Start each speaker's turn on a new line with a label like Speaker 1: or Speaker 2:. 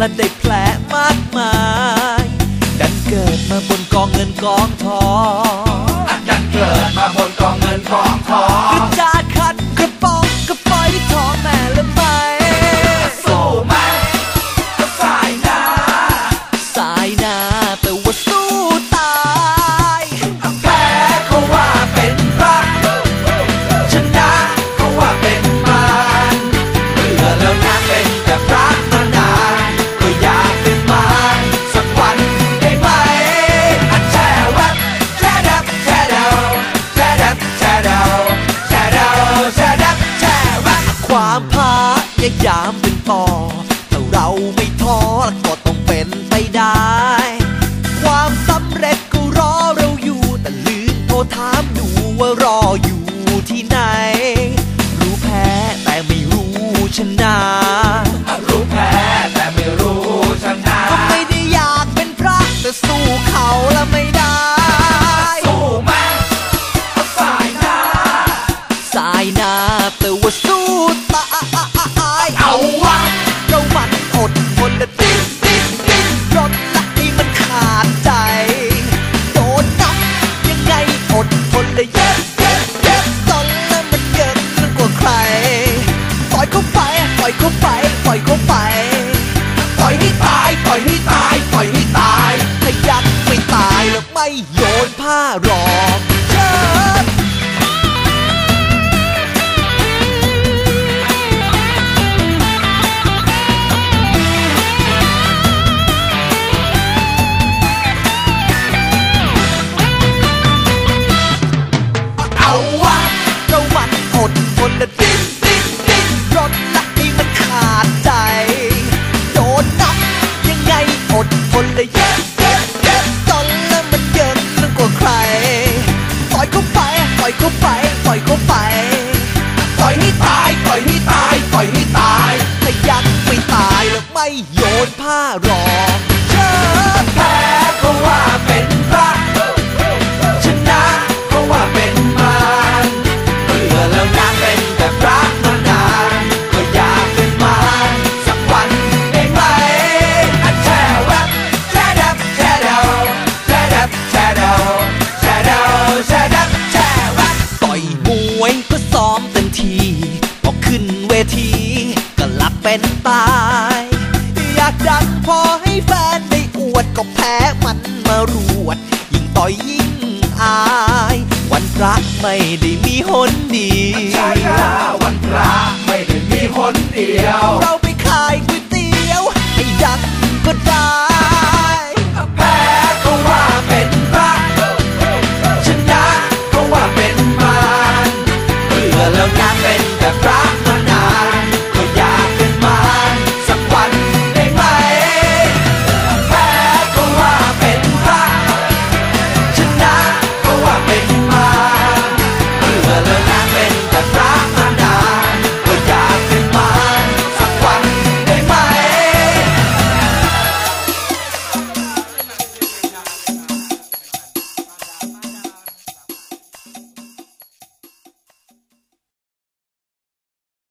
Speaker 1: และได้แผลมากมาย ดันเกิดมาบนกองเงินกองทอง
Speaker 2: ดันเกิดมาบนกองเงินกอง
Speaker 1: ยา
Speaker 2: ยามเป็นต่อ
Speaker 1: ถ้าเราไม่ท้อก็ต้องเป็นไปได้ ความสำเร็จก็รอเราอยู่ แต่ลืมโทรถามดูว่ารออยู่ที่ไหน อยเขาไป ปล่อยเขาไป ปล่อย
Speaker 2: ให้ตาย ปล่อยให้ตาย ปล่อยให้ตาย
Speaker 1: ถ้ายังไม่ตายแล้วไม่โยนผ้ารองเชิด
Speaker 2: เอาวะ
Speaker 1: เรามันอดทนและดิ้น อยเขาไป ปล่อยเขาไป ปล่อย
Speaker 2: ให้ตาย ปล่อยให้ตาย ปล่อยให้ตาย
Speaker 1: ถ้ายังไม่ตายแล้วไม่โยนผ้ารองเชิด
Speaker 2: แพ้เพราะว่าเป็น
Speaker 1: ซ้อมเต็มทีพอขึ้นเวทีก็หลับเป็นตาย อยากดังพอให้แฟนได้อวดก็แพ้มันมารวด ยิ่งต่อยยิ่งอาย วันพระไม่ได้มีหนเดี
Speaker 2: ใช่ค่ะวันพระไม่ได้มีคนเดียว
Speaker 1: เราไปขายก๋วยเตี๋ยวให้ดังก็ได้